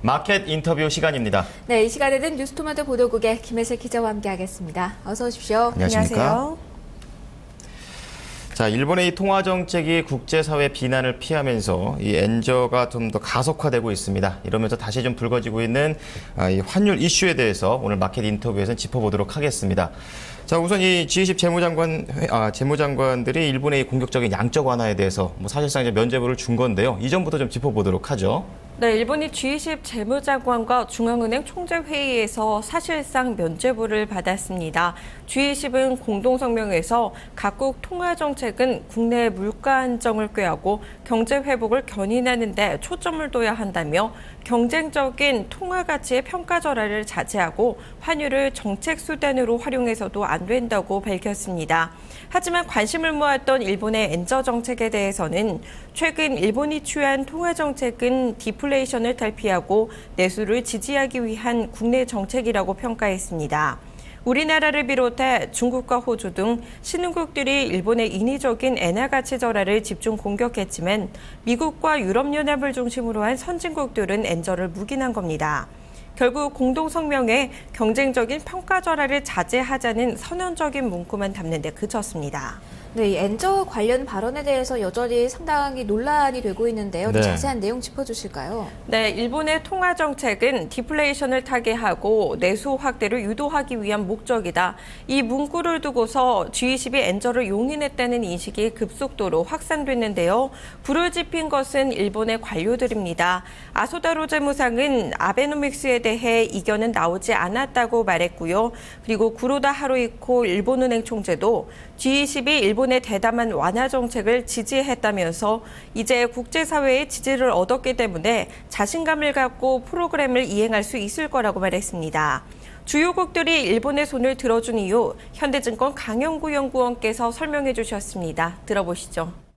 마켓 인터뷰 시간입니다. 네, 이 시간에는 뉴스토마토 보도국의 김혜슬 기자와 함께하겠습니다. 어서 오십시오. 안녕하십니까? 자, 일본의 이 통화 정책이 국제사회 비난을 피하면서 이 엔저가 좀 더 가속화되고 있습니다. 이러면서 다시 좀 불거지고 있는 아, 이 환율 이슈에 대해서 오늘 마켓 인터뷰에서 짚어보도록 하겠습니다. 자, 우선 이 G20 재무장관 회- 아, 재무장관들이 일본의 이 공격적인 양적 완화에 대해서 뭐 사실상 이제 면죄부를 준 건데요. 이 점부터 좀 짚어보도록 하죠. 네, 일본이 G20 재무장관과 중앙은행 총재회의에서 사실상 면죄부를 받았습니다. G20은 공동성명에서 각국 통화정책은 국내 물가 안정을 꾀하고 경제 회복을 견인하는 데 초점을 둬야 한다며 경쟁적인 통화 가치의 평가 절하를 자제하고 환율을 정책 수단으로 활용해서도 안 된다고 밝혔습니다. 하지만 관심을 모았던 일본의 엔저 정책에 대해서는 최근 일본이 취한 통화 정책은 디플 레이션을 탈피하고 내수를 지지하기 위한 국내 정책이라고 평가했습니다. 우리나라를 비롯해 중국과 호주 등 신흥국들이 일본의 인위적인 엔화 가치 절하를 집중 공격했지만 미국과 유럽연합을 중심으로 한 선진국들은 엔저를 묵인한 겁니다. 결국 공동성명에 경쟁적인 평가 절하를 자제하자는 선언적인 문구만 담는 데 그쳤습니다. 네, 이 엔저 관련 발언에 대해서 여전히 상당히 논란이 되고 있는데요. 좀 네. 자세한 내용 짚어주실까요? 네, 일본의 통화 정책은 디플레이션을 타개하고 내수 확대를 유도하기 위한 목적이다. 이 문구를 두고서 G20이 엔저를 용인했다는 인식이 급속도로 확산됐는데요. 불을 지핀 것은 일본의 관료들입니다. 아소다로 재무상은 아베노믹스에 대해 이견은 나오지 않았다고 말했고요. 그리고 구로다 하루이코 일본은행 총재도 G20이 일본 의 대담한 완화 정책을 지지했다면서 이제 국제사회의 지지를 얻었기 때문에 자신감을 갖고 프로그램을 이행할 수 있을 거라고 말했습니다. 주요국들이 일본의 손을 들어준 이유 현대증권 강영구 연구원께서 설명해 주셨습니다. 들어보시죠.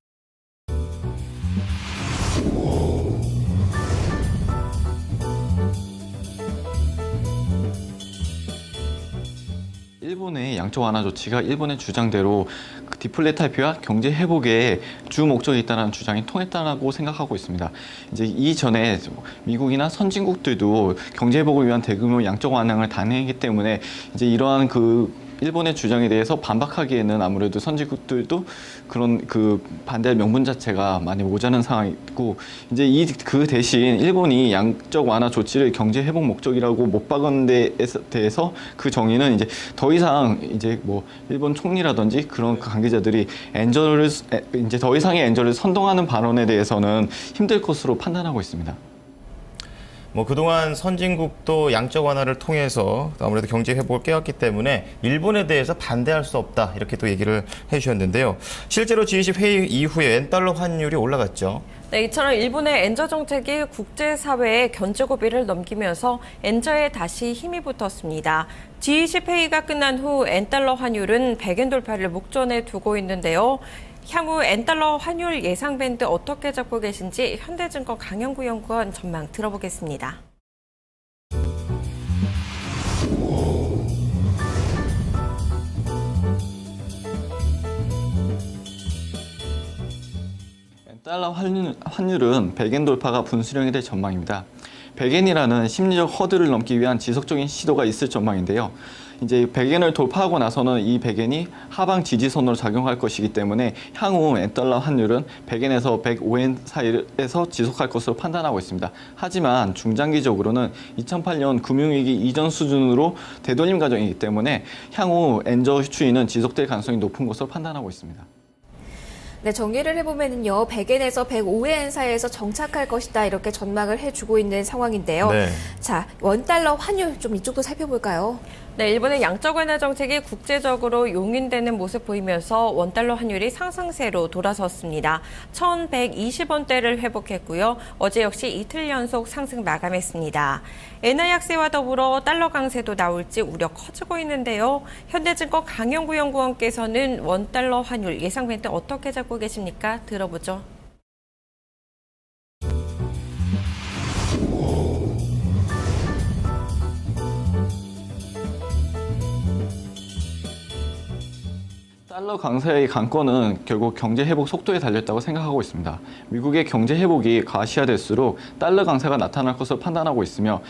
일본의 양적 완화 조치가 일본의 주장대로 그 디플레 탈피와 경제 회복에 주 목적이 있다는 주장이 통했다고 생각하고 있습니다. 이제 이전에 미국이나 선진국들도 경제 회복을 위한 대규모 양적 완화를 단행했기 때문에 이제 이러한 그 일본의 주장에 대해서 반박하기에는 아무래도 선진국들도 그런 그 반대할 명분 자체가 많이 모자란 상황이고 이제 이 그 대신 일본이 양적 완화 조치를 경제 회복 목적이라고 못 박은 데에 대해서 그 정의는 이제 더 이상 이제 뭐 일본 총리라든지 그런 관계자들이 엔저를 에, 이제 더 이상의 엔저를 선동하는 발언에 대해서는 힘들 것으로 판단하고 있습니다. 뭐 그동안 선진국도 양적 완화를 통해서 아무래도 경제 회복을 깨웠기 때문에 일본에 대해서 반대할 수 없다 이렇게 또 얘기를 해주셨는데요. 실제로 G20 회의 이후에 엔달러 환율이 올라갔죠. 네, 이처럼 일본의 엔저 정책이 국제사회의 견제고비를 넘기면서 엔저에 다시 힘이 붙었습니다. G20 회의가 끝난 후 엔달러 환율은 100엔 돌파를 목전에 두고 있는데요. 향후 엔달러 환율 예상 밴드 어떻게 잡고 계신지 현대증권 강영구 연구원 전망 들어보겠습니다. 달러 환율, 환율 은 100엔 돌파가 분수령이 될 전망입니다. 100엔이라는 심리적 허들을 넘기 위한 지속적인 시도가 있을 전망인데요. 이제 100엔을 돌파하고 나서는 이 100엔이 하방 지지선으로 작용할 것이기 때문에 향후 엔달러 환율은 100엔에서 105엔 사이에서 지속할 것으로 판단하고 있습니다. 하지만 중장기적으로는 2008년 금융위기 이전 수준으로 되돌림 과정이기 때문에 향후 엔저 추이는 지속될 가능성이 높은 것으로 판단하고 있습니다. 네, 정리를 해보면요. 100엔에서 105엔 사이에서 정착할 것이다. 이렇게 전망을 해주고 있는 상황인데요. 네. 자, 원달러 환율 좀 이쪽도 살펴볼까요? 네, 일본의 양적 완화 정책이 국제적으로 용인되는 모습 보이면서 원달러 환율이 상승세로 돌아섰습니다. 1,120원대를 회복했고요. 어제 역시 이틀 연속 상승 마감했습니다. 엔화 약세와 더불어 달러 강세도 나올지 우려 커지고 있는데요. 현대증권 강영구 연구원께서는 원달러 환율 예상 밴드 어떻게 잡고 계십니까? 들어보죠. 달러 강세의 관건은 결국 경제 회복 속도에 달렸다고 생각하고 있습니다. 미국의 경제 회복이 가시화될수록 달러 강세가 나타날 것으로 판단하고 있으며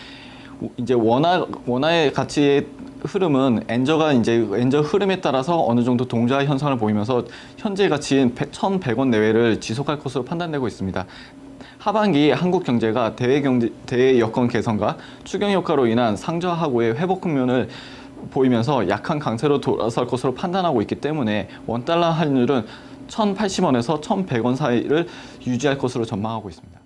이제 원화 원화의 가치의 흐름은 엔저가 이제 엔저 흐름에 따라서 어느 정도 동좌 현상을 보이면서 현재 가치인 1,100원 내외를 지속할 것으로 판단되고 있습니다. 하반기 한국 경제가 대외 경제 대외 여건 개선과 추경 효과로 인한 상저하고의 회복 국면을 보이면서 약한 강세로 돌아설 것으로 판단하고 있기 때문에 원 달러 환율은 1,080원에서 1,100원 사이를 유지할 것으로 전망하고 있습니다.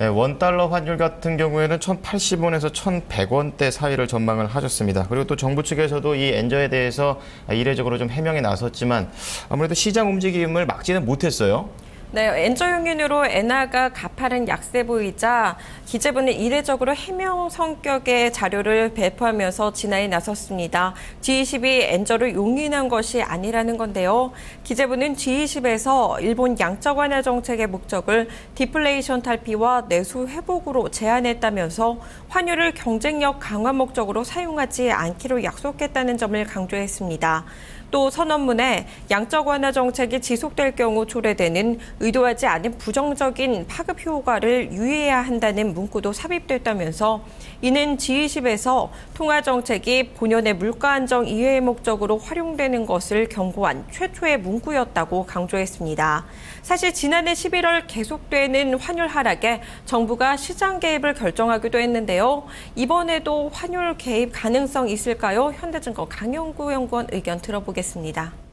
네, 원달러 환율 같은 경우에는 1,080원에서 1,100원대 사이를 전망을 하셨습니다. 그리고 또 정부 측에서도 이 엔저에 대해서 이례적으로 좀 해명에 나섰지만 아무래도 시장 움직임을 막지는 못했어요. 네, 엔저 용인으로 엔화가 가파른 약세 보이자 기재부는 이례적으로 해명 성격의 자료를 배포하면서 진화에 나섰습니다. G20이 엔저를 용인한 것이 아니라는 건데요. 기재부는 G20에서 일본 양적 완화 정책의 목적을 디플레이션 탈피와 내수 회복으로 제한했다면서 환율을 경쟁력 강화 목적으로 사용하지 않기로 약속했다는 점을 강조했습니다. 또 선언문에 양적 완화 정책이 지속될 경우 초래되는 의도하지 않은 부정적인 파급 효과를 유의해야 한다는 문구도 삽입됐다면서 이는 G20에서 통화 정책이 본연의 물가 안정 이외의 목적으로 활용되는 것을 경고한 최초의 문구였다고 강조했습니다. 사실 지난해 11월 계속되는 환율 하락에 정부가 시장 개입을 결정하기도 했는데요. 이번에도 환율 개입 가능성 있을까요? 현대증권 강영구 연구원 의견 들어보겠습니다. 환율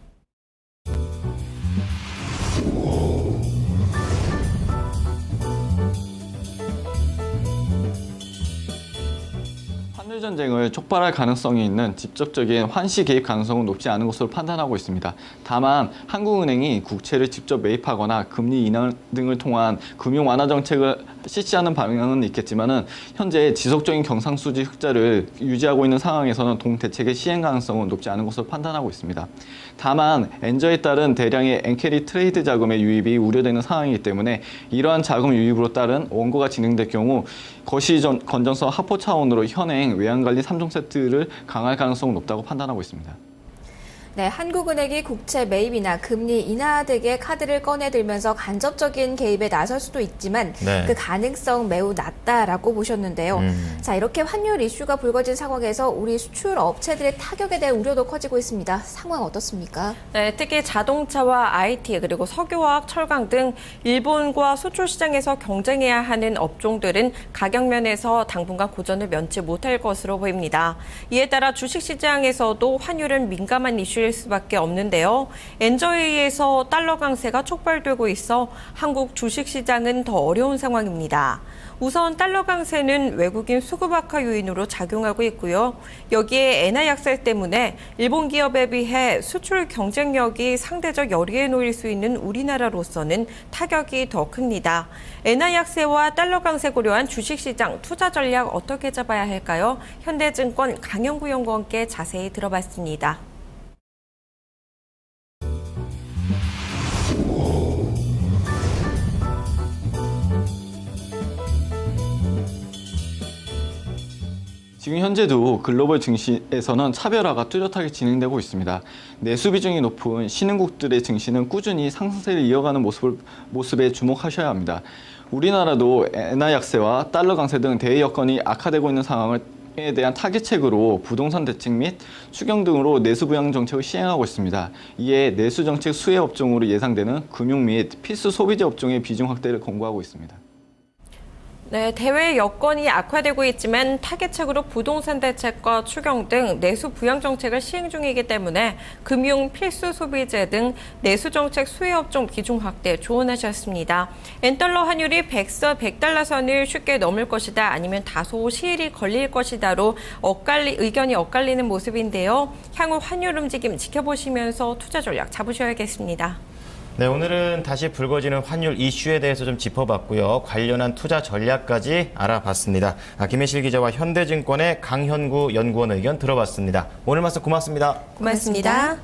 전쟁을 촉발할 가능성이 있는 직접적인 환시 개입 가능성은 높지 않은 것으로 판단하고 있습니다. 다만 한국은행이 국채를 직접 매입하거나 금리 인하 등을 통한 금융 완화 정책을 실시하는 방향은 있겠지만은 현재 지속적인 경상수지 흑자를 유지하고 있는 상황에서는 동대책의 시행 가능성은 높지 않은 것으로 판단하고 있습니다. 다만 엔저에 따른 대량의 엔캐리 트레이드 자금의 유입이 우려되는 상황이기 때문에 이러한 자금 유입으로 따른 원고가 진행될 경우 거시 전- 건전성 하포 차원으로 현행 외환관리 3종 세트를 강할 가능성은 높다고 판단하고 있습니다. 네, 한국은행이 국채 매입이나 금리 인하 등의 카드를 꺼내들면서 간접적인 개입에 나설 수도 있지만 네. 그 가능성 매우 낮다라고 보셨는데요. 음. 자, 이렇게 환율 이슈가 불거진 상황에서 우리 수출 업체들의 타격에 대한 우려도 커지고 있습니다. 상황 어떻습니까? 네, 특히 자동차와 IT 그리고 석유화학, 철강 등 일본과 수출 시장에서 경쟁해야 하는 업종들은 가격 면에서 당분간 고전을 면치 못할 것으로 보입니다. 이에 따라 주식 시장에서도 환율은 민감한 이슈 일 수밖에 없는데요. 엔저에 의해서 달러 강세가 촉발되고 있어 한국 주식 시장은 더 어려운 상황입니다. 우선 달러 강세는 외국인 수급 악화 요인으로 작용하고 있고요. 여기에 엔화 약세 때문에 일본 기업에 비해 수출 경쟁력이 상대적 열의에 놓일 수 있는 우리나라로서는 타격이 더 큽니다. 엔화 약세와 달러 강세 고려한 주식시장 투자 전략 어떻게 잡아야 할까요? 현대증권 강영구 연구원께 자세히 들어봤습니다. 지금 현재도 글로벌 증시에서는 차별화가 뚜렷하게 진행되고 있습니다. 내수 비중이 높은 신흥국들의 증시는 꾸준히 상승세를 이어가는 모습을, 모습에 주목하셔야 합니다. 우리나라도 엔화 약세와 달러 강세 등 대외 여건이 악화되고 있는 상황을 에 대한 타깃책으로 부동산 대책 및 추경 등으로 내수 부양 정책을 시행하고 있습니다. 이에 내수 정책 수혜 업종으로 예상되는 금융 및 필수 소비재 업종의 비중 확대를 권고하고 있습니다. 네, 대외 여건이 악화되고 있지만 타겟책으로 부동산 대책과 추경 등 내수 부양 정책을 시행 중이기 때문에 금융 필수 소비재 등 내수 정책 수혜 업종 비중 확대 조언하셨습니다. 엔달러 환율이 100선 100달러 선을 쉽게 넘을 것이다 아니면 다소 시일이 걸릴 것이다로 엇갈리 의견이 엇갈리는 모습인데요. 향후 환율 움직임 지켜보시면서 투자 전략 잡으셔야겠습니다. 네, 오늘은 다시 불거지는 환율 이슈에 대해서 좀 짚어봤고요. 관련한 투자 전략까지 알아봤습니다. 아, 김혜실 기자와 현대증권의 강현구 연구원 의견 들어봤습니다. 오늘 말씀 고맙습니다. 고맙습니다.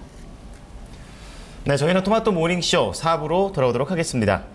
네, 저희는 토마토 모닝쇼 4부로 돌아오도록 하겠습니다.